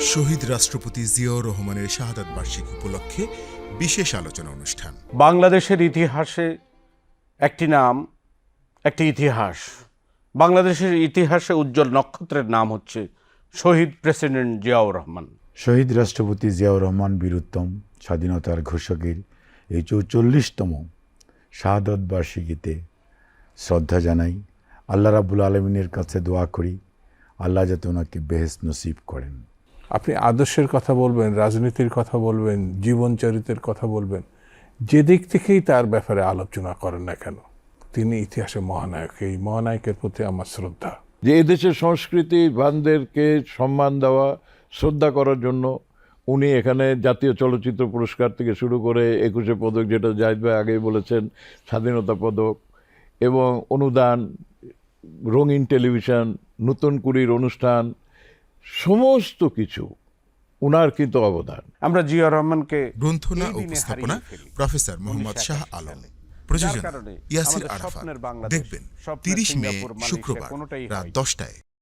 শহীদ রাষ্ট্রপতি জিয়াউর রহমানের শাহাদাত বার্ষিকী উপলক্ষে বিশেষ আলোচনা অনুষ্ঠান। বাংলাদেশের ইতিহাসে একটি নাম একটি ইতিহাস। বাংলাদেশের ইতিহাসে উজ্জ্বল নক্ষত্রের নাম হচ্ছে শহীদ প্রেসিডেন্ট জিয়াউর রহমান। শহীদ রাষ্ট্রপতি জিয়াউর রহমান বীরুত্তম স্বাধীনতার ঘোষকের এই চৌচল্লিশতম শাহাদত বার্ষিকীতে শ্রদ্ধা জানাই। আল্লাহ রাবুল আলমিনের কাছে দোয়া করি আল্লাহ যাতে ওনাকে বেহেস নসিব করেন। আপনি আদর্শের কথা বলবেন, রাজনীতির কথা বলবেন জীবন চরিত্রের কথা বলবেন, যে দিক থেকেই তার ব্যাপারে আলোচনা করেন না কেন? তিনি ইতিহাসে মহানায়ক। এই মহানায়কের প্রতি আমার শ্রদ্ধা। যে এদেশের সংস্কৃতি বানদেরকে সম্মান দেওয়া, শ্রদ্ধা করার জন্য উনি এখানে জাতীয় চলচ্চিত্র পুরস্কার থেকে শুরু করে একুশে পদক, যেটা জাহিদ ভাই আগেই বলেছেন, স্বাধীনতা পদক এবং অনুদান, রঙিন টেলিভিশন, নতুন কুড়ির অনুষ্ঠান সমস্ত কিছু উনার কিন্তু অবদান আমরা জিয়া রহমানকে গ্রন্থনা উপস্থাপনা প্রফেসর মোহাম্মদ শাহ 1981 আলম। প্রযোজনা ইয়াসির আরাফাত দেখবেন তিরিশ মে শুক্রবার রাত। দশটায়